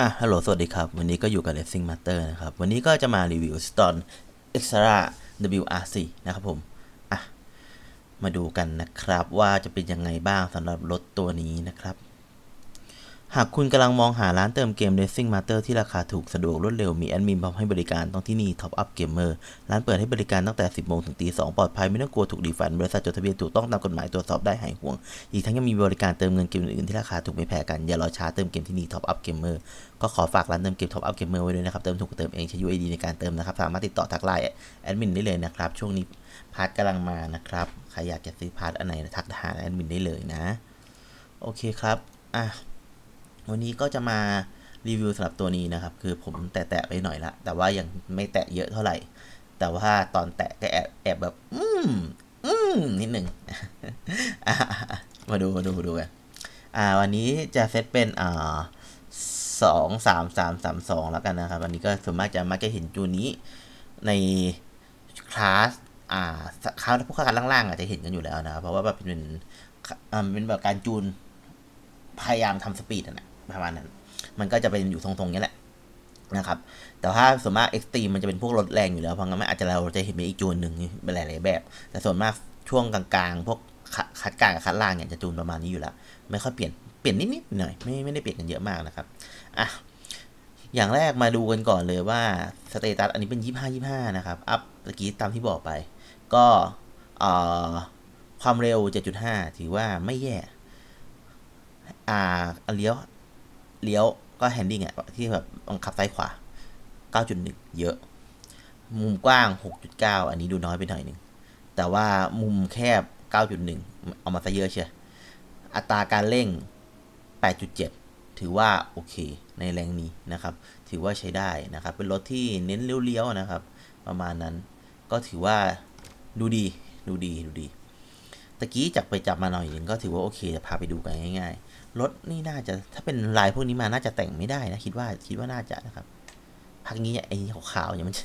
อะ ฮัลโหล สวัสดีครับ วันนี้ก็อยู่กับ Racing Master นะครับ วันนี้ก็จะมารีวิว Stone Extra WRC นะครับผม อะ มาดูกันนะครับว่าจะเป็นยังไงบ้างสำหรับรถตัวนี้นะครับ หากคุณกำลังมองหาร้านเติมเกม Racing Master ที่ราคาถูกสะดวกรวดเร็วมีแอดมินพร้อมให้บริการต้องที่นี่ Top Up Gamer ร้านเปิดให้บริการตั้งแต่ 10 โมงถึงตี2ปลอดภัยไม่ต้องกลัวถูกดีฟัน บริษัทจดทะเบียนถูกต้องตามกฎหมายตรวจสอบได้หายห่วง อีกทั้งยังมีบริการเติมเงินเกมอื่นๆที่ราคาถูกไม่แพ้กัน อย่ารอช้าเติมเกมที่นี่ Top Up Gamer ก็ขอฝากร้านเติมเกม Top Up Gamer ไว้ด้วยนะครับเติมถูกเติมเองใช้ UID ในการเติมนะครับสามารถติดต่อทักไลน์แอดมินได้เลยนะครับช่วงนี้พาร์ทกำลังมานะครับใครอยากจะซื้อพาร์ทอันไหนทักหาแอดมินได้เลยนะ โอเคครับอะ วันนี้ก็จะมารีวิวสำหรับตัวนี้นะครับ คือผมแตะๆไปหน่อยละ แต่ว่ายังไม่แตะเยอะเท่าไหร่ แต่ว่าตอนแตะก็แอบแอบแบบ อืมอืมนิดหนึ่งมาดูมาดูมาดูกันอ่า วันนี้จะเซตเป็นอ่าสองสามสามสามสองแล้วกันนะครับ วันนี้ก็ส่วนมากจะมักจะเห็นจูนนี้ในคลาสอ่าคลาสพวกคลาสล่างๆอาจจะเห็นกันอยู่แล้วนะครับเพราะว่าแบบเป็นอ่าเป็นแบบการจูนพยายามทำสปีดนะ ประมาณนั้น มันก็จะเป็นอยู่ทรงๆนี้แหละนะครับ แต่ถ้าส่วนมากเอ็กซ์ตรีมมันจะเป็นพวกรถแรงอยู่แล้วเพราะงั้นอาจจะเราจะเห็นเป็นอีกจูนหนึ่งเป็นหลายๆแบบ แต่ส่วนมากช่วงกลางๆ พวกคัดกลางกับคัดล่างเนี่ยจะจูนประมาณนี้อยู่แล้ว ไม่ค่อยเปลี่ยน เปลี่ยนนิดๆหน่อย ไม่ไม่ได้เปลี่ยนกันเยอะมากนะครับ อะ อย่างแรกมาดูกันก่อนเลยว่าสเตตัสอันนี้เป็น 25 25 นะครับ อัพตะกี้ตามที่บอกไป ก็ความเร็ว 7.5 ถือว่าไม่แย่ อ่าเลี้ยว เลี้ยวก็แฮนดิ้งอะที่แบบบังคับซ้ายขวา 9.1 เยอะ มุมกว้าง 6.9 อันนี้ดูน้อยไปหน่อยหนึ่งแต่ว่ามุมแคบ 9.1 เอามาซะเยอะเชียอัตราการเร่ง 8.7 ถือว่าโอเคในแรงนี้นะครับ ถือว่าใช้ได้นะครับ เป็นรถที่เน้นเลี้ยวๆนะครับ ประมาณนั้น ก็ถือว่าดูดี ดูดี ดูดี ตะกี้จับไปจับมาหน่อยหนึ่งก็ถือว่าโอเคจะพาไปดูกันง่าย รถนี่น่าจะถ้าเป็นลายพวกนี้มาน่าจะแต่งไม่ได้นะคิดว่าคิดว่าน่าจะนะครับพักนี้ไอ้ขาวๆเนี่ยมัน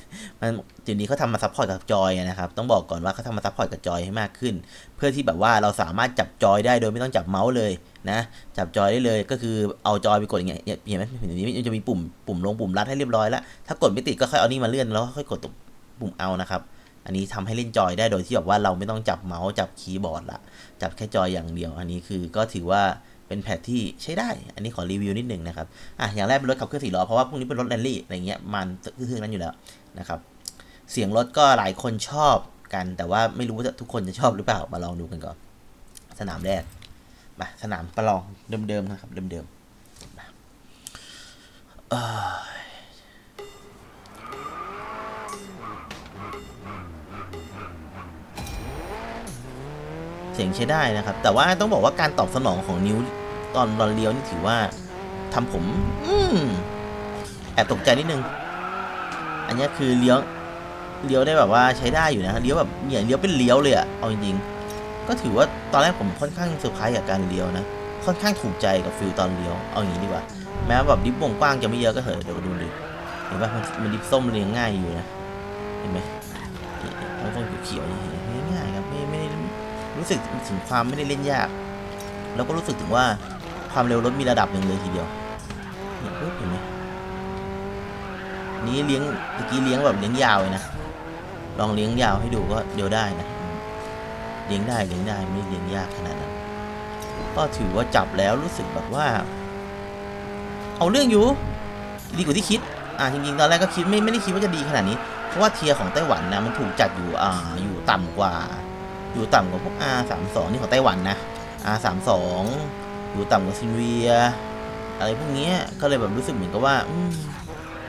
มันเดี๋ยวนี้เขาทำมาซัพพอร์ตกับจอยนะครับต้องบอกก่อนว่าเขาทำมาซัพพอร์ตกับจอยให้มากขึ้น เพื่อที่แบบว่าเราสามารถจับจอยได้โดยไม่ต้องจับเมาส์เลยนะจับจอยได้เลยก็คือเอาจอยไปกดอย่างเงี้ยเห็นไหมเห็นนี้มันจะมีปุ่มปุ่มลงปุ่มรัดให้เรียบร้อยแล้วถ้ากดไม่ติดก็ค่อยเอานี่มาเลื่อนแล้วค่อยกดปุ่มเอานะครับอันนี้ทำให้เล่นจอยได้โดยที่แบบว่าเราไม่ต้องจับเมาส์จับคีย์บอร์ดละจับแค่จอยอย่างเดียว อันนี้คือก็ถือว่า เป็นแพทที่ใช้ได้ อันนี้ขอรีวิวนิดหนึ่งนะครับ อะ อย่างแรกเป็นรถขับเคลื่อนสี่ล้อ เพราะว่าพวกนี้เป็นรถแรลลี่อะไรเงี้ย มันคือนั้นอยู่แล้วนะครับ เสียงรถก็หลายคนชอบกัน แต่ว่าไม่รู้ว่าทุกคนจะชอบหรือเปล่า มาลองดูกันก่อน สนามแรก มาสนามประลองเดิมๆนะครับ เดิมๆเสียงใช้ได้นะครับ แต่ว่าต้องบอกว่าการตอบสนองของนิ้ว ตอนตอนเลี้ยวนี่ถือว่าทำผม อืมแอบตกใจนิดนึง อันนี้คือเลี้ยวเลี้ยวได้แบบว่าใช้ได้อยู่นะเลี้ยวแบบเนี่ยเลี้ยวเป็นเลี้ยวเลยอะเอาจริงๆก็ถือว่าตอนแรกผมค่อนข้างเซอร์ไพรส์กับการเลี้ยวนะค่อนข้างถูกใจกับฟิลตอนเลี้ยวเอาอย่างนี้ดีกว่า แม้แบบดิฟวงกว้างจะไม่เยอะก็เถอะเดี๋ยวดูดิเห็นป่ะมันมันดิฟส้มเลี้ยงง่ายอยู่นะเห็นไหมมันต้องเขียวๆนี่เห็นง่ายครับไม่ไม่ได้รู้สึกถึงความไม่ได้เล่นยาก แล้วก็รู้สึกถึงว่า ความเร็วรถมีระดับหนึ่งเลยทีเดียวเนี่ปุ๊บเห็นไหมนี้เลี้ยงเมื่อกี้เลี้ยงแบบเลี้ยงยาวเลยนะ ลองเลี้ยงยาวให้ดูก็เดี๋ยวได้นะ เลี้ยงได้เลี้ยงได้ไม่เลี้ยงยากขนาดนั้น ก็ถือว่าจับแล้วรู้สึกแบบว่า เอาเรื่องอยู่ ดีกว่าที่คิด อ่าจริงๆตอนแรกก็คิดไม่ไม่ได้คิดว่าจะดีขนาดนี้ เพราะว่าเทียร์ของไต้หวันนะมันถูกจัดอยู่อ่าอยู่ต่ำกว่า อยู่ต่ำกว่าพวก R32 นี่ของไต้หวันนะ R32 อยู่ต่ำกว่าซินเวีย อะไรพวกนี้ก็เลยแบบรู้สึกเหมือนกับว่าอื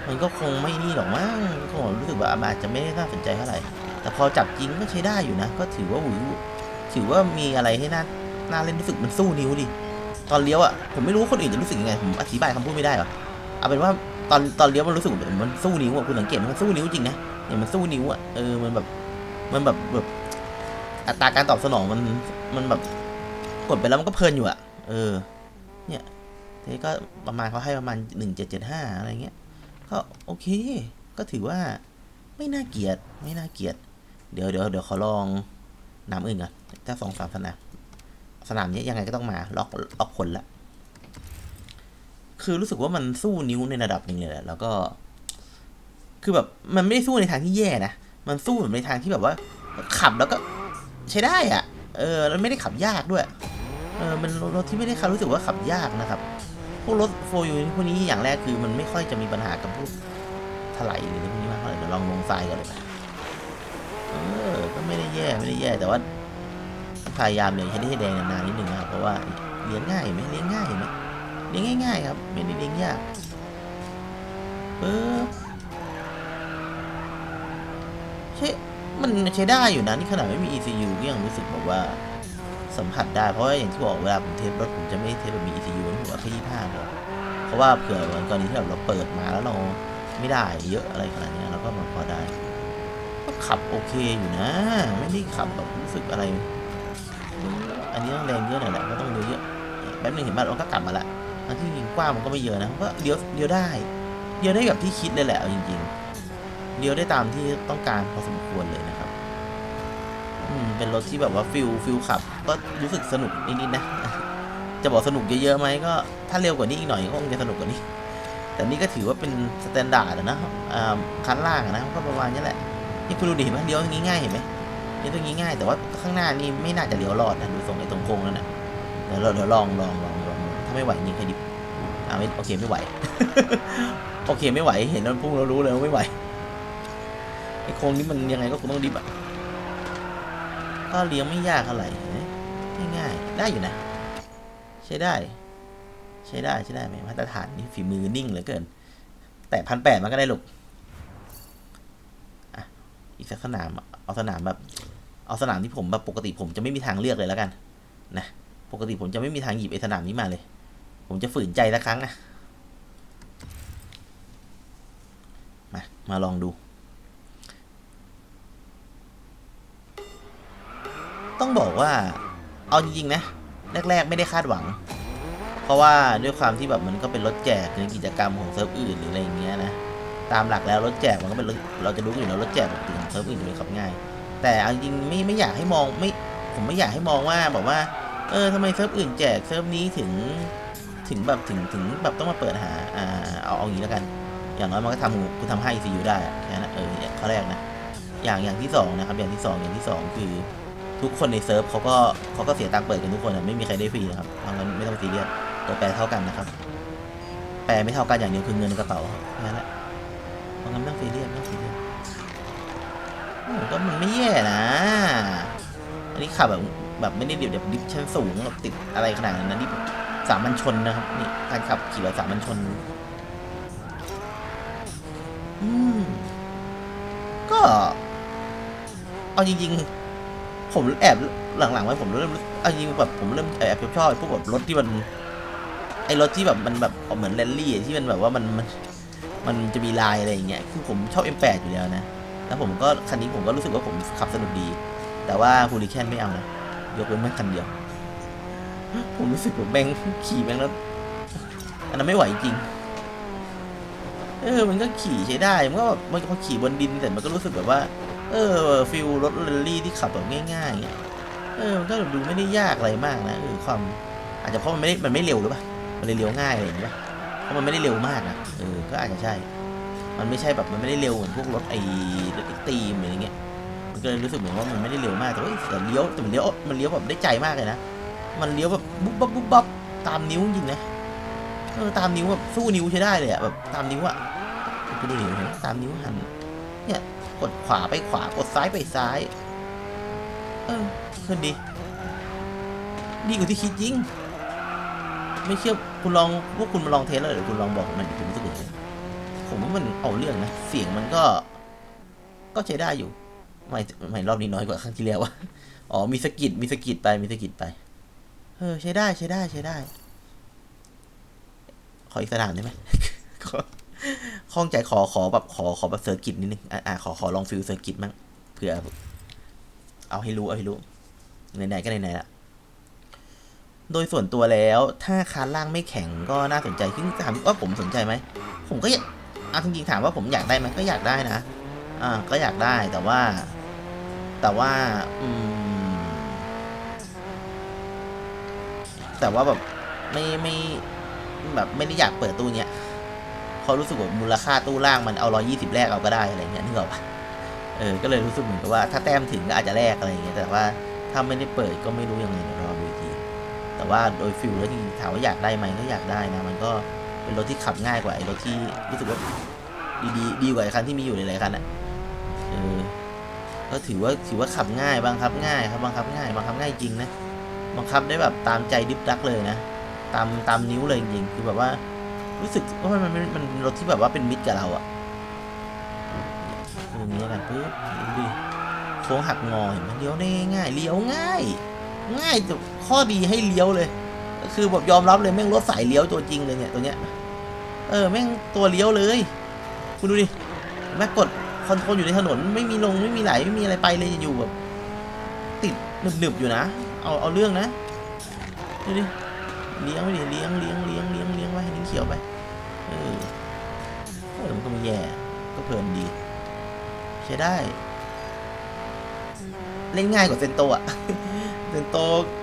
มันก็คงไม่นี่หรอกมั้งก็รู้สึกว่าอาจจะไม่ได้น่าสนใจเท่าไหร่ แต่พอจับจริงก็ใช้ได้อยู่นะ ก็ถือว่าหูถือว่ามีอะไรให้น่าน่าเล่นรู้สึกมันสู้นิ้วดิ ตอนเลี้ยวอะผมไม่รู้คนอื่นจะรู้สึกยังไง ผมอธิบายคำพูดไม่ได้หรอเอาเป็นว่าตอนตอนเลี้ยวมันรู้สึกเหมือนมันสู้นิ้วอะคุณสังเกตมันสู้นิ้วจริงนะเนี่ยมันสู้นิ้วอะเออมันแบบมันแบบแบบอัตราการตอบสนองมันมันแบบกดไปแล้วมันก็เพลินอยู่อะ เออ เนี่ยทีก็ประมาณเขาให้ประมาณหนึ่งเจ็ดเจ็ดห้าอะไรเงี้ย ก็โอเค ก็ถือว่าไม่น่าเกลียดไม่น่าเกลียด เดี๋ยวเดี๋ยวเดี๋ยวขอลองน้ำอื่นก่อนถ้าสองสามสนาม สนามนี้ยังไงก็ต้องมา ล็อกล็อกผลละ คือรู้สึกว่ามันสู้นิ้วในระดับหนึ่งเลยแหละแล้วก็ คือแบบมันไม่ได้สู้ในทางที่แย่นะ มันสู้แบบในทางที่แบบว่า ขับแล้วก็ใช้ได้อะ เออ แล้วไม่ได้ขับยากด้วย เออมันรถที่ไม่ได้ขับรู้สึกว่าขับยากนะครับพวกรถโฟยูพวกนี้อย่างแรกคือมันไม่ค่อยจะมีปัญหากับพวกถลายหรือพวกนี้มากเท่าไหร่เดี๋ยวลองลงทรายกันเลยไปเออก็ไม่ได้แย่ไม่ได้แย่แต่ว่าพยายามเลยใช้ได้แดงนานๆนิดนึงนะครับเพราะว่าเลี้ยงง่ายไหมเลี้ยงง่ายไหมเลี้ยงง่าย ๆ ครับไม่ได้เลี้ยงยากปึ๊บใช่มันใช้ได้อยู่นะนี่ขนาดไม่มี ECU ก็ยังรู้สึกแบบว่า สัมผัสได้ เพราะว่าอย่างที่บอกเวลาผมเทสรถผมจะไม่เทสแบบมี ECU นะผมว่าแค่ยี่ห้าพอเพราะว่าเผื่อวันกรณีที่แบบเราเปิดมาแล้วเราไม่ได้เยอะอะไรขนาดนี้เราก็มันพอได้ก็ขับโอเคอยู่นะ ไม่ได้ขับแบบรู้สึกอะไร อันนี้ต้องแรงเยอะหน่อยแหละก็ต้องเร็วเยอะแป๊บนึงเห็นบ้านเราก็กลับมาละทั้งที่ยิงกว้างมันก็ไม่เยอะนะก็เลี้ยวเลี้ยวได้เลี้ยวได้แบบที่คิดเลยแหละจริงๆเลี้ยวได้ตามที่ต้องการพอสมควรเลยนะ เป็นรถที่แบบว่าฟิลฟิลขับ ก็รู้สึกสนุกนิดๆนะ จะบอกสนุกเยอะๆไหมก็ถ้าเร็วกว่านี้อีกหน่อยก็คงจะสนุกกว่านี้ แต่นี่ก็ถือว่าเป็นสแตนดาร์ดนะคันล่างนะก็ประมาณนี้แหละ นี่คุณดูดิเห็นไหมเลี้ยวตรงนี้ง่ายเห็นไหมเลี้ยวตรงนี้ง่ายแต่ว่าข้างหน้านี่ไม่น่าจะเลี้ยวรอดนะดูทรงไอ้ตรงโค้งนั่นนะเดี๋ยวเราเดี๋ยวลองลองลองลองถ้าไม่ไหวยิงใครดิบอ่าไม่โอเคไม่ไหวโอเคไม่ไหวเห็นแล้วพุ่งเรารู้เลยว่าไม่ไหวไอ้โค้งนี้มันยังไงก็คงต้องดิบอะ ก็เลี้ยงไม่ยากเท่าไหร่ง่ายๆได้อยู่นะ ใช้ได้ ใช้ได้ใช้ได้ไหมมาตรฐานนี่ฝีมือนิ่งเหลือเกิน แต่พันแปดมันก็ได้ลูกอะอีกสักสนามเอาสนามแบบ เอาสนามที่ผมแบบปกติผมจะไม่มีทางเลือกเลยแล้วกัน นะปกติผมจะไม่มีทางหยิบไอ้สนามนี้มาเลย ผมจะฝืนใจสักครั้งนะมามาลองดู ต้องบอกว่า เอาจริงๆนะแรกๆไม่ได้คาดหวัง เพราะว่าด้วยความที่แบบมันก็เป็นรถแจกในกิจกรรมของเซิร์ฟอื่นหรืออะไรอย่างเงี้ยนะตามหลักแล้วรถแจกมันก็เป็นรถเราจะรู้อยู่แล้วรถแจกปกติของเซิร์ฟอื่นจะเป็นขับง่าย แต่เอาจริงไม่ไม่อยากให้มองไม่ผมไม่อยากให้มองว่าแบบว่า เออทำไมเซิร์ฟอื่นแจกเซิร์ฟนี้ถึงถึงแบบถึงถึงแบบต้องมาเปิดหาอ่าเอาเอางี้แล้วกัน อย่างน้อยมันก็ทำคุณทำให้ ECU ได้แค่นั้นเอออย่างข้อแรกนะอย่างอย่างที่สองนะครับอย่างที่สองอย่างที่สองคือ ทุกคนในเซิร์ฟเขาก็เขาก็เสียตังค์เปิดกันทุกคนอะไม่มีใครได้ฟรีนะครับเพราะงั้นไม่ต้องซีเรียสตัวแปรเท่ากันนะครับ แปรไม่เท่ากันอย่างเดียวคือเงินในกระเป๋าแค่นั้นแหละเพราะงั้นไม่ต้องซีเรียสไม่ต้องซีเรียสก็มันไม่แย่นะ อันนี้ขับแบบแบบไม่ได้เดี๋ยวแบบดิฟชั้นสูงแบบติดอะไรขนาดนั้นนะดิฟสามัญชนนะครับนี่การขับขี่แบบสามัญชน อืมก็เอาจริงๆ ผมแอบหลังๆไว้ผมเริ่มอาจริงแบบผมเริ่มแอบชอบพวกแบบรถที่มันไอรถที่แบบมันแบบเหมือนแรลลี่ที่มันแบบว่ามันมันมันจะมีลายอะไรอย่างเงี้ยคือผมชอบ M8 อยู่แล้วนะ แล้วผมก็คันนี้ผมก็รู้สึกว่าผมขับสนุกดี แต่ว่าฮูลิแคนไม่เอานะยกเว้นแม่คันเดียว ผมรู้สึกผมแม่งขี่แม่งแล้วอันนั้นไม่ไหวจริงเออมันก็ขี่ใช้ได้ มันก็แบบมันพอขี่บนดินแต่มันก็รู้สึกแบบว่า เออฟิลรถแรลลี่ที่ขับแบบง่ายๆเงี้ยเออมันก็ดูไม่ได้ยากอะไรมากนะเออความอาจจะเพราะมันไม่ได้มันไม่เร็วหรือเปล่ามันเลยเร็วง่ายอะไรอย่างเงี้ยเพราะมันไม่ได้เร็วมากนะเออก็อาจจะใช่ มันไม่ใช่แบบมันไม่ได้เร็วเหมือนพวกรถไอ้รถไอตีมอะไรเงี้ยมันก็เลยรู้สึกเหมือนว่ามันไม่ได้เร็วมากแต่ว่าแต่เลี้ยวแต่มันเลี้ยวมันเลี้ยวแบบได้ใจมากเลยนะมันเลี้ยวแบบบุ๊บบับบุ๊บบับตามนิ้วจริงนะเออตามนิ้วแบบสู้นิ้วใช้ได้เลยอะแบบตามนิ้วอะคุณดูดิเห็นตามนิ้วหันเนี่ย กดขวาไปขวากดซ้ายไปซ้าย เออขึ้นดีดีกว่าที่คิดจริง ไม่เชื่อคุณลองพวกคุณมาลองเทสแล้วเดี๋ยวคุณลองบอกผมหน่อยดิคุณรู้สึกยังไงผมว่ามันเอาเรื่องนะ เสียงมันก็ ก็ใช้ได้อยู่ไม่ไม่รอบนี้น้อยกว่าครั้งที่แล้ววะอ๋อมีสกิดมีสกิดไปมีสกิดไปเออใช้ได้ใช้ได้ใช้ได้ ขออีกสนามได้ไหม ข้องใจขอขอแบบขอขอแบบเซอร์กิตนิดนึงอะอะขอขอลองฟิลเซอร์กิตมั้งเผื่อ เอาให้รู้เอาให้รู้ไหนๆก็ไหนๆละโดยส่วนตัวแล้วถ้าคานล่างไม่แข็งก็น่าสนใจซึ่งถามว่าผมสนใจไหมผมก็อยากอะจริงๆถามว่าผมอยากได้ไหมก็อยากได้นะอ่าก็อยากได้แต่ว่า แต่ว่าอืมแต่ว่าแบบไม่ไม่แบบไม่ได้อยากเปิดตู้เนี้ย เขารู้สึกว่ามูลค่าตู้ล่างมันเอาร้อยี่สิบแรกเอาก็ได้อะไรเงี้ยนึกออกปะเออ ก็เลยรู้สึกเหมือนกับว่าถ้าแต้มถึงก็อาจจะแลกอะไรเงี้ยแต่ว่าถ้าไม่ได้เปิดก็ไม่รู้ยังไงเดี๋ยวรอดูอีกที แต่ว่าโดยฟิลแล้วจริงถามว่าอยากได้ไหมก็อยากได้นะ มันก็เป็นรถที่ขับง่ายกว่าไอ้รถที่รู้สึกว่าดีดีดีกว่าไอ้คันที่มีอยู่หลายๆคันอะเออก็ถือว่าถือว่าขับง่ายบังคับง่ายครับบังคับง่ายบังคับง่ายจริงนะบังคับได้แบบตามใจดิบดักเลยนะ ตามตามนิ้วเลยจริงคือแบบว่า รู้สึกว่ามันมันมันรถที่แบบว่าเป็นมิตรกับเราอะอย่างเงี้ยนะปึ๊บดูดิโค้งหักงอเห็นไหมเลี้ยวได้ง่ายเลี้ยวง่าย ง่ายแต่ข้อดีให้เลี้ยวเลยคือแบบยอมรับเลยแม่งรถสายเลี้ยวตัวจริงเลยเนี่ยตัวเนี้ยเออแม่งตัวเลี้ยวเลย คุณดูดิแม่กดคอนโทรลอยู่ในถนนไม่มีลงไม่มีไหลไม่มีอะไรไปเลยอยู่แบบติดหนึบๆอยู่นะ เอาเอาเรื่องนะดูดิ เลี้ยงไปดิเลี้ยงเลี้ยงเลี้ยงเลี้ยงเลี้ยงไว้ให้นิ้งเขียวไป เออเออมันก็ไม่แย่ก็เพลินดี ใช้ได้ เล่นง่ายกว่าเซนโตอะเซนโต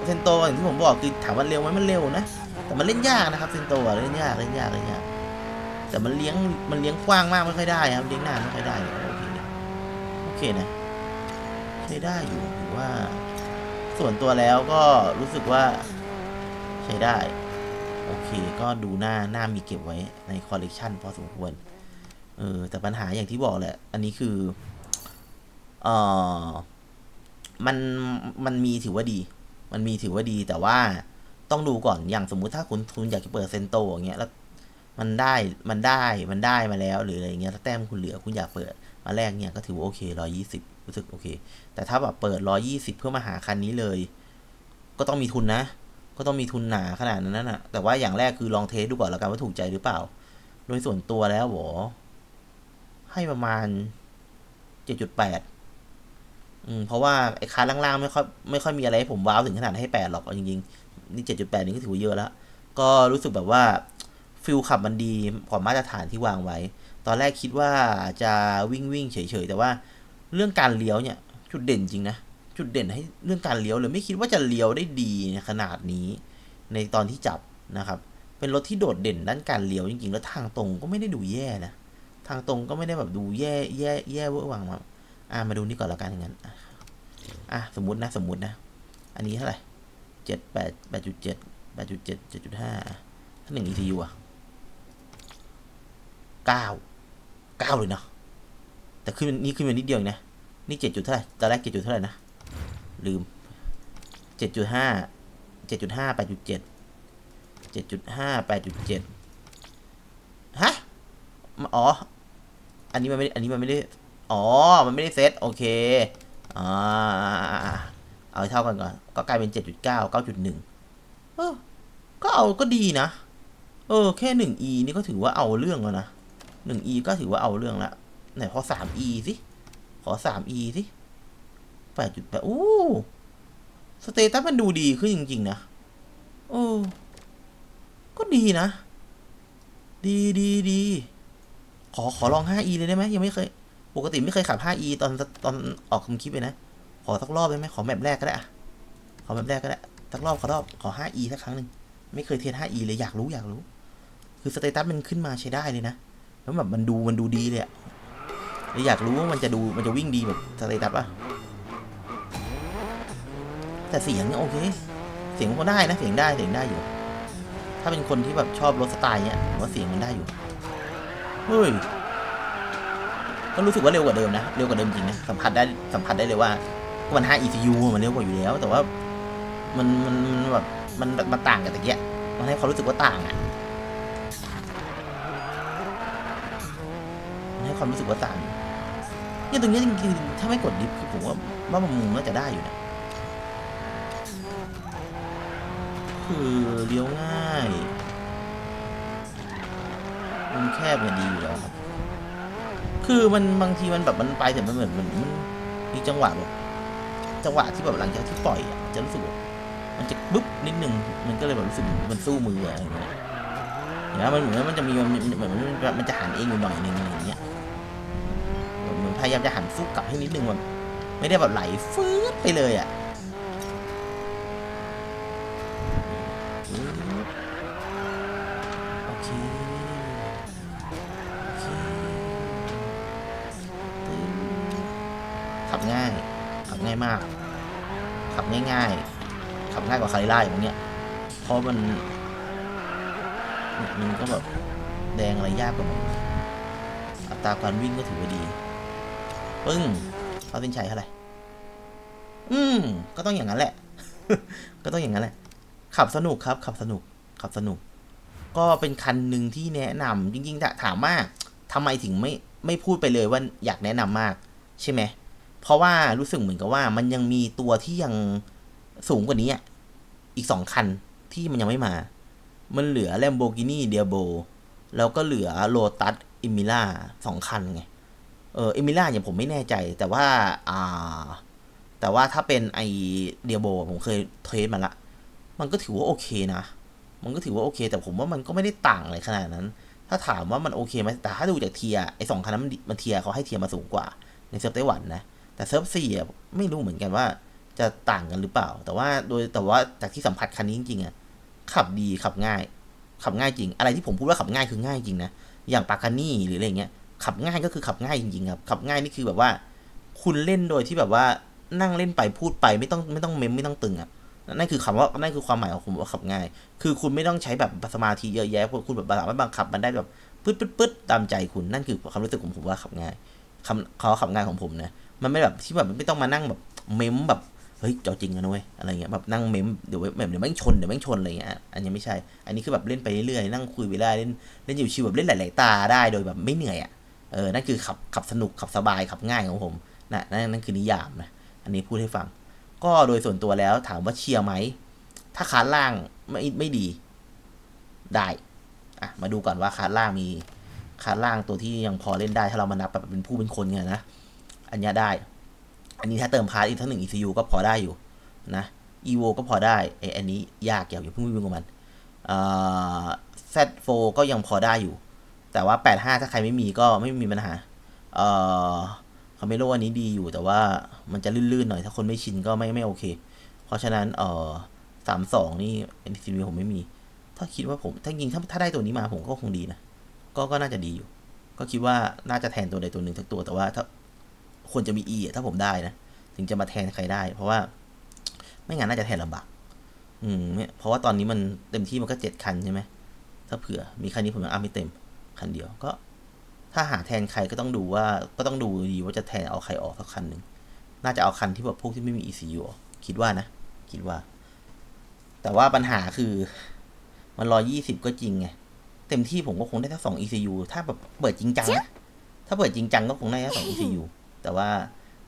เซนโตอย่างที่ผมบอกคือถามว่าเร็วไหมมันเร็วนะ แต่มันเล่นยากนะครับเซนโตอะเล่นยากเล่นยากเล่นยาก แต่มันเลี้ยงมันเลี้ยงกว้างมากไม่ค่อยได้ครับเลี้ยงหน้าไม่ค่อยได้โอเคโอเคนะใช้ได้อยู่ถือว่า ส่วนตัวแล้วก็รู้สึกว่า ใช้ได้ โอเค ก็ดูหน้าหน้ามีเก็บไว้ในคอลเลกชันพอสมควร เออ แต่ปัญหาอย่างที่บอกแหละ อันนี้คือ เออมันมันมีถือว่าดี มันมีถือว่าดีแต่ว่าต้องดูก่อนอย่างสมมุติถ้าคุณคุณอยากจะเปิดเซนโตอย่างเงี้ยแล้วมันได้มันได้มันได้มาแล้วหรืออะไรเงี้ยถ้าแต้มคุณเหลือคุณอยากเปิดมาแรกเนี่ยก็ถือว่าโอเคร้อยี่สิบรู้สึกโอเค แต่ถ้าแบบเปิดร้อยี่สิบเพื่อมาหาคันนี้เลย ก็ต้องมีทุนนะ ก็ต้องมีทุนหนาขนาดนั้นนะแต่ว่าอย่างแรกคือลองเทสดูก่อนแล้วกันว่าถูกใจหรือเปล่า โดยส่วนตัวแล้วหวอให้ประมาณเจ็ดจุดแปดอืมเพราะว่าไอ้คันล่างๆไม่ค่อยไม่ค่อยมีอะไรให้ผมว้าวถึงขนาดให้แปดหรอกจริงๆนี่เจ็ดจุดแปดนี่ก็ถือว่าเยอะแล้ว ก็รู้สึกแบบว่าฟิลขับมันดีกว่ามาตรฐานที่วางไว้ ตอนแรกคิดว่าจะวิ่งวิ่งเฉยๆ แต่ว่าเรื่องการเลี้ยวเนี่ย จุดเด่นจริงนะ จุดเด่นให้เรื่องการเลี้ยวเลยไม่คิดว่าจะเลี้ยวได้ดีขนาดนี้ ในตอนที่จับนะครับ เป็นรถที่โดดเด่นด้านการเลี้ยวจริงๆ แล้วทางตรงก็ไม่ได้ดูแย่นะ ทางตรงก็ไม่ได้แบบดูแย่แย่แย่เวอร์วังมาอ่ามาดูนี่ก่อนแล้วกันอย่างนั้นอะสมมตินะสมมตินะ อันนี้เท่าไหร่เจ็ดแปดแปดจุดเจ็ดแปดจุดเจ็ดเจ็ดจุดห้าถ้าหนึ่ง ECU อะเก้าเก้าเลยเนาะแต่ขึ้นนี่ขึ้นมานิดเดียวเองนะนี่เจ็ดจุดเท่าไหร่ตอนแรกเจ็ดจุดเท่าไหร่นะ ลืมเจ็ดจุดห้าเจ็ดจุดห้าแปดจุดเจ็ดเจ็ดจุดห้าแปดจุดเจ็ดฮะ อ๋อ อันนี้มันไม่ได้อันนี้มันไม่ได้ อ๋อ มันไม่ได้เซตโอเค อ่า เอาเท่ากันก่อน ก็กลายเป็นเจ็ดจุดเออ ก็เอาก็ดีนะ เออ แค่หนึ่ง e นี่ก็ถือว่าเอาเรื่องแล้วนะหนึ่ง e ก็ถือว่าเอาเรื่องละ ไหนขอสาม e สิ ขอสาม e สิ แปดจุดแปดอู้สเตตัสมันดูดีขึ้นจริง ๆ นะ โอ้ ก็ดีนะ ดีดีดีขอขอลอง 5e เลยได้ไหมยังไม่เคย ปกติไม่เคยขับ 5e ตอนตอนออกคำคลิปเลยนะ ขอสักรอบได้ไหมขอแมปแรกก็ได้อะขอแมปแรกก็ได้สักรอบขอรอบขอ 5e สักครั้งหนึ่งไม่เคยเทส 5e เลยอยากรู้อยากรู้ คือสเตตัสมันขึ้นมาใช้ได้เลยนะ แล้วแบบมันดูมันดูดีเลยอะอยากรู้ว่ามันจะดูมันจะวิ่งดีแบบสเตตัสป่ะ แต่เสียงเนี่ยโอเค เสียงก็ได้นะ เสียงได้เสียงได้อยู่ ถ้าเป็นคนที่แบบชอบรถสไตล์เนี้ยผมว่าเสียงมันได้อยู่ เฮ้ยก็รู้สึกว่าเร็วกว่าเดิมนะ เร็วกว่าเดิมจริงนะ สัมผัสได้สัมผัสได้เลยว่ามัน 5 ECU มันเร็วกว่าอยู่แล้ว แต่ว่ามันมันแบบมันมันต่างกันตะเกียมันให้ความรู้สึกว่าต่างอะมันให้ความรู้สึกว่าต่างอยู่เนี่ยตรงเนี้ยจริงๆถ้าไม่กดดิฟคือผมว่าว่ามันมุมน่าจะได้อยู่นะ คือเลี้ยวง่ายมุมแคบเนี่ยดีอยู่แล้วครับ คือมันบางทีมันแบบมันไปแต่มันเหมือนมันมันมีจังหวะแบบจังหวะที่แบบหลังจากที่ปล่อยอะจะรู้สึกว่ามันจะบึ๊บนิดนึงมันก็เลยแบบรู้สึกมันสู้มืออะไรอย่างเงี้ยนไหมมันเหมือนมันจะมีมันเหมือนมันมันจะหันเองอยู่หน่อยนึงอะไรอย่างเงี้ยเหมือนพยายามจะหันสู้กลับให้นิดนึงมันไม่ได้แบบไหลฟื้ดไปเลยอะ ขับง่าย ขับง่ายมาก ขับง่ายๆ ขับง่ายกว่าใครไล่าองเนี้ย เพราะมัน มันก็แบบแดงอะไรยากกว่ามันอัตราการวิ่งก็ถือว่าดี ปึ้งเขาเป็นชัยเท่าไหร่ อืม ก็ต้องอย่างนั้นแหละ ก็ต้องอย่างนั้นแหละ ขับสนุกครับ ขับสนุก ขับสนุก ก็เป็นคันหนึ่งที่แนะนำจริงๆถามว่าทำไมถึงไม่ไม่พูดไปเลยว่าอยากแนะนำมากใช่ไหมเพราะว่ารู้สึกเหมือนกับว่ามันยังมีตัวที่ยังสูงกว่านี้อีกสองคันที่มันยังไม่มา มันเหลือ Lamborghini Diablo แล้วก็เหลือ Lotus e m i l a สองคันไง เออเอมิล่าเนี่ยผมไม่แน่ใจ แต่ว่า อ่า แต่ว่าถ้าเป็นไอเดียโบผมเคยเทสมาละ มันก็ถือว่าโอเคนะ มันก็ถือว่าโอเค แต่ผมว่ามันก็ไม่ได้ต่างอะไรขนาดนั้น ถ้าถามว่ามันโอเคไหมแต่ถ้าดูจากเทียไอสองคันนั้นมันเทียเขาให้เทียมาสูงกว่าในเซิร์ฟไต้หวันนะ แต่เซิร์ฟสี่อะไม่รู้เหมือนกันว่าจะต่างกันหรือเปล่า แต่ว่าโดยแต่ว่าจากที่สัมผัสคันนี้จริงๆอะขับดีขับง่าย ขับง่ายจริง อะไรที่ผมพูดว่าขับง่ายคือง่ายจริงนะอย่างปากานี่หรืออะไรเงี้ยขับง่ายก็คือขับง่ายจริงๆครับขับง่ายนี่คือแบบว่า คุณเล่นโดยที่แบบว่านั่งเล่นไปพูดไปไม่ต้องไม่ต้องเมมไม่ต้องตึงอะ นั่นคือคำว่านั่นคือความหมายของผมว่าขับง่าย คือคุณไม่ต้องใช้แบบสมาธิเยอะแยะเพราะคุณแบบสามารถบังคับมันได้แบบปึ๊ดปึ๊ดปึ๊ดตามใจคุณนั่นคือความรู้สึกของผมว่าขับง่ายคำเขาขับง่ายของผมนะมันไม่แบบที่แบบไม่ต้องมานั่งแบบเมมแบบเฮ้ยเจ้าจริงนะเว้ยอะไรเงี้ยแบบนั่งเมมเดี๋ยวแบบเดี๋ยวแม่งชนเดี๋ยวแม่งชนอะไรเงี้ยอันนี้ไม่ใช่ อันนี้คือแบบเล่นไปเรื่อยๆนั่งคุยไปได้เล่นเล่นอยู่ชิวแบบเล่นหลายๆตาได้โดยแบบไม่เหนื่อยอะเออนั่นคือขับขับสนุกขับสบายขับง่ายของผมนะนั่นนั่นคือนิยามนะอันนี้พูดให้ฟัง ก็โดยส่วนตัวแล้วถามว่าเชียร์ไหม ถ้าคาร์ล่างไม่ไม่ดี ได้อะมาดูก่อนว่าคาร์ล่างมีคาร์ล่างตัวที่ยังพอเล่นได้ถ้าเรามานับแบบเป็นผู้เป็นคนไงนะ อันนี้ได้ อันนี้ถ้าเติมพาร์อีกทั้งหนึ่ง ECU ก็พอได้อยู่นะ EVO ก็พอได้ไออันนี้ยากอย่าอย่าเพิ่งวิ่งกับมันเอ่อ Z4 ก็ยังพอได้อยู่ แต่ว่า 85 ถ้าใครไม่มีก็ไม่มีปัญหาเอ่อ คาเมโลอันนี้ดีอยู่แต่ว่ามันจะลื่นๆหน่อยถ้าคนไม่ชินก็ไม่ไม่โอเค เพราะฉะนั้นเอ่อ32นี่ NCV ผมไม่มี ถ้าคิดว่าผมถ้ายิงถ้าถ้าได้ตัวนี้มาผมก็คงดีนะ ก็ก็น่าจะดีอยู่ ก็คิดว่าน่าจะแทนตัวใดตัวหนึ่งสักตัวแต่ว่าถ้าควรจะมีอะถ้าผมได้นะ ถึงจะมาแทนใครได้ เพราะว่าไม่งั้นน่าจะแทนลำบากอืมเนี่ยเพราะว่าตอนนี้มันเต็มที่มันก็เจ็ดคันใช่ไหมถ้าเผื่อมีคันนี้ผมยังอัพไม่เต็มคันเดียวก็ ถ้าหาแทนใครก็ต้องดูว่าก็ต้องดูดีว่าจะแทนเอาใครออกสักคันหนึ่งน่าจะเอาคันที่แบบพวกที่ไม่มี ECU ออกคิดว่านะ คิดว่า แต่ว่าปัญหาคือมันรอยี่สิบก็จริงไง เต็มที่ผมก็คงได้แค่สอง ECU ถ้าแบบเปิดจริงจังนะถ้าเปิดจริงจังก็คงได้แค่สอง ECU แต่ว่า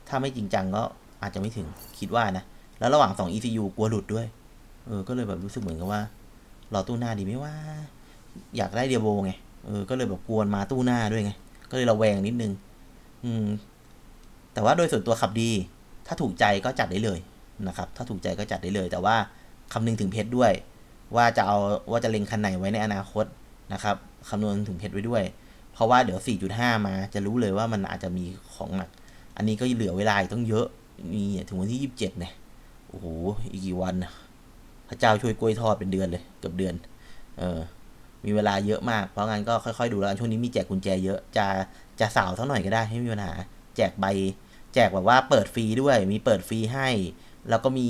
ถ้าไม่จริงจังก็อาจจะไม่ถึงคิดว่านะ แล้วระหว่างสอง ECU กลัวหลุดด้วย เออ ก็เลยแบบรู้สึกเหมือนกับว่า รอตู้หน้าดีไหมว่า อยากได้เดียโบไง เออ ก็เลยแบบกวนมาตู้หน้าด้วยไง ก็เลยระแวงนิดนึง อืม แต่ว่าโดยส่วนตัวขับดี ถ้าถูกใจก็จัดได้เลยนะครับ ถ้าถูกใจก็จัดได้เลย แต่ว่าคำนึงถึงเพชรด้วย ว่าจะเอาว่าจะเล็งคันไหนไว้ในอนาคตนะครับคำนวณถึงเพชรไว้ด้วย เพราะว่าเดี๋ยว 4.5 มาจะรู้เลยว่ามันอาจจะมีของหนัก อันนี้ก็เหลือเวลาอีกต้องเยอะมีถึงวันที่ 27เนี่ย โอ้โห อีกกี่วันนะพระเจ้าช่วยกล้วยทอดเป็นเดือนเลย เกือบเดือน เออ มีเวลาเยอะมาก เพราะงั้นก็ค่อยๆดูแล้วช่วงนี้มีแจกกุญแจเยอะจะจะสาวเท่าหน่อยก็ได้ไม่มีปัญหาแจกใบ แจกแบบว่าเปิดฟรีด้วย มีเปิดฟรีให้ แล้วก็มี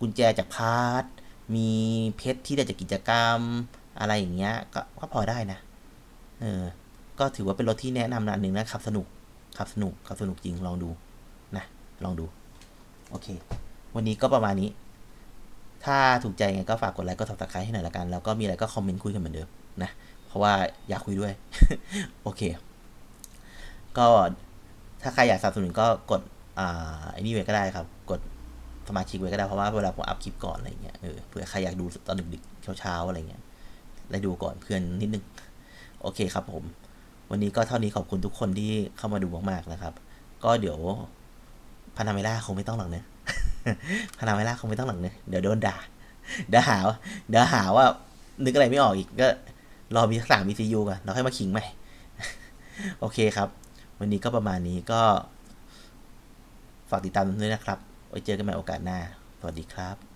กุญแจจากพาร์ทมีเพชรที่ได้จากกิจกรรมอะไรอย่างเงี้ยก็ก็พอได้นะเออก็ถือว่าเป็นรถที่แนะนำนะอันหนึ่งนะขับสนุกขับสนุกขับสนุกจริงลองดูนะลองดู โอเค วันนี้ก็ประมาณนี้ ถ้าถูกใจไงก็ฝากกดไลค์กด subscribe ให้หน่อยละกัน แล้วก็มีอะไรก็คอมเมนต์คุยกันเหมือนเดิมนะ เพราะว่าอยากคุยด้วย โอเค ก็ถ้าใครอยากสนับสนุนก็กดอ่าไอ้นี่ไว้ก็ได้ครับ กดสมาชิกไว้ก็ได้เพราะว่าเวลาผมอัพคลิปก่อนอะไรเงี้ยเออเผื่อใครอยากดูตอนดึกๆเช้าๆอะไรเงี้ยได้ดูก่อนเพื่อนนิดนึง โอเคครับผม วันนี้ก็เท่านี้ขอบคุณทุกคนที่เข้ามาดูมากๆนะครับ ก็เดี๋ยวพานาเมล่าคงไม่ต้องหรอกเนอะ พนาเมล่าคงไม่ต้องหลังเนยเดี๋ยวโดนด่าเดี๋ยวหาว่าเดี๋ยวหาว่า นึกอะไรไม่ออกอีกก็รอมีสามมีซียูก่อนเราค่อยมาขิงใหม่ โอเคครับ วันนี้ก็ประมาณนี้ก็ ฝากติดตามด้วยนะครับ ไว้เจอกันใหม่โอกาสหน้า สวัสดีครับ